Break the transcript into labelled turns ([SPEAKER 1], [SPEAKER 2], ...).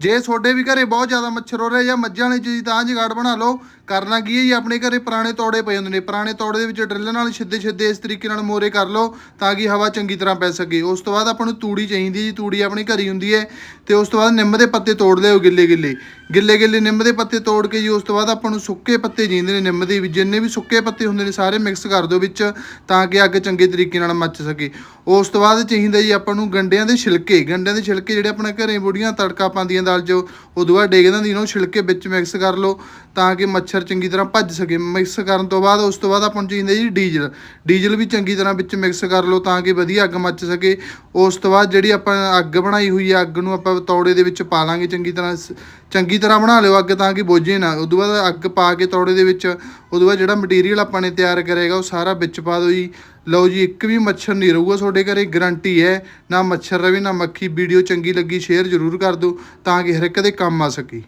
[SPEAKER 1] ਜੇ ਤੁਹਾਡੇ ਵੀ ਘਰੇ ਬਹੁਤ ਜ਼ਿਆਦਾ ਮੱਛਰ ਹੋ ਰਿਹਾ ਜਾਂ ਮੱਝਾਂ ਵਾਲੀ ਚੀਜ਼ ਤਾਂ ਜਗਾੜ ਬਣਾ ਲਓ। ਕਰਨਾ ਕੀ ਹੈ ਜੀ? ਆਪਣੇ ਘਰੇ ਪੁਰਾਣੇ ਤੌੜੇ ਪਏ ਹੁੰਦੇ ਨੇ। ਪੁਰਾਣੇ ਤੌੜੇ ਦੇ ਵਿੱਚ ਡਰਿੱਲ ਨਾਲ ਛਿੱਦੇ ਛਿੱਦੇ ਇਸ ਤਰੀਕੇ ਨਾਲ ਮੋਰੇ ਕਰ ਲਓ ਤਾਂ ਕਿ ਹਵਾ ਚੰਗੀ ਤਰ੍ਹਾਂ ਪੈ ਸਕੇ। ਉਸ ਤੋਂ ਬਾਅਦ ਆਪਾਂ ਨੂੰ ਤੂੜੀ ਚਾਹੀਦੀ ਜੀ। ਤੂੜੀ ਆਪਣੀ ਘਰੀ ਹੁੰਦੀ ਹੈ ਤੇ ਉਸ ਤੋਂ ਬਾਅਦ ਨਿੰਮ ਦੇ ਪੱਤੇ ਤੋੜ ਲਿਓ ਗਿੱਲੇ ਗਿੱਲੇ। ਗਿੱਲੇ ਗਿੱਲੇ ਨਿੰਮ ਦੇ ਪੱਤੇ ਤੋੜ ਕੇ ਜੀ, ਉਸ ਤੋਂ ਬਾਅਦ ਆਪਾਂ ਨੂੰ ਸੁੱਕੇ ਪੱਤੇ ਜੀਂਦੇ ਨੇ ਨਿੰਮ ਦੇ ਵੀ। ਜਿੰਨੇ ਵੀ ਸੁੱਕੇ ਪੱਤੇ ਹੁੰਦੇ ਨੇ ਸਾਰੇ ਮਿਕਸ ਕਰ ਦਿਓ ਵਿੱਚ ਤਾਂ ਕਿ ਅੱਗ ਚੰਗੇ ਤਰੀਕੇ ਨਾਲ ਮੱਚ ਸਕੇ। ਉਸ ਤੋਂ ਬਾਅਦ ਚਾਹੀਦਾ ਜੀ ਆਪਾਂ ਨੂੰ ਗੰਡਿਆਂ ਦੇ ਛਿਲਕੇ। ਗੰਡਿਆਂ ਦੇ ਛਿਲਕੇ ਜਿਹੜੇ ਆਪਣੇ ਘਰੇ ਬੁੜੀਆਂ ਤੜਕਾ ਪਾਉਂਦੀਆਂ ਦਾਲ 'ਚ ਉਦੋਂ ਬਾਅਦ ਡੇਗ ਦਿੰਦੀਆਂ ਨੇ ਛਿਲਕੇ ਵਿੱਚ ਮਿਕਸ ਕਰ ਲਓ ਤਾਂ ਕਿ ਮੱਛਰ ਚੰਗੀ ਤਰ੍ਹਾਂ ਭੱਜ ਸਕੇ। ਮਿਕਸ ਕਰਨ ਤੋਂ ਬਾਅਦ ਉਸ ਤੋਂ ਬਾਅਦ ਆਪਾਂ ਨੂੰ ਚਾਹੀਦਾ ਜੀ ਡੀਜ਼ਲ। ਡੀਜ਼ਲ ਵੀ ਚੰਗੀ ਤਰ੍ਹਾਂ ਵਿੱਚ ਮਿਕਸ ਕਰ ਲਓ ਤਾਂ ਕਿ ਵਧੀਆ ਅੱਗ ਮੱਚ ਸਕੇ। ਉਸ ਤੋਂ ਬਾਅਦ ਜਿਹੜੀ ਆਪਾਂ ਅੱਗ ਬਣਾਈ ਹੋਈ ਹੈ ਅੱਗ ਨੂੰ ਆਪਾਂ ਤੌੜੇ ਦੇ ਵਿੱਚ ਪਾ ਲਾਂਗੇ ਚੰਗੀ ਤਰ੍ਹਾਂ ਚੰਗੀ ਤਰ੍ਹਾਂ ਬਣਾ ਲਿਓ ਅੱਗ ਤਾਂ ਕਿ ਬੁਝੇ ਨਾ। ਉਦੋਂ ਬਾਅਦ ਅੱਗ ਪਾ ਕੇ ਤੌੜੇ ਦੇ ਵਿੱਚ, ਉਦੋਂ ਬਾਅਦ ਜਿਹੜਾ ਮਟੀਰੀਅਲ ਆਪਾਂ ਨੇ ਤਿਆਰ ਕਰੇਗਾ ਉਹ ਸਾਰਾ ਵਿੱਚ ਪਾ ਦਿਓ ਜੀ। ਲਓ ਜੀ, ਇੱਕ ਵੀ ਮੱਛਰ ਨਹੀਂ ਰਹੂਗਾ ਤੁਹਾਡੇ ਘਰੇ ਗਰੰਟੀ ਹੈ। ਨਾ ਮੱਛਰ ਰਵੇ, ਨਾ ਮੱਖੀ। ਵੀਡੀਓ ਚੰਗੀ ਲੱਗੀ ਸ਼ੇਅਰ ਜ਼ਰੂਰ ਕਰ ਦਿਓ, ਤਾਂ ਕਿ ਹਰ ਇੱਕ ਦੇ ਕੰਮ ਆ ਸਕੇ।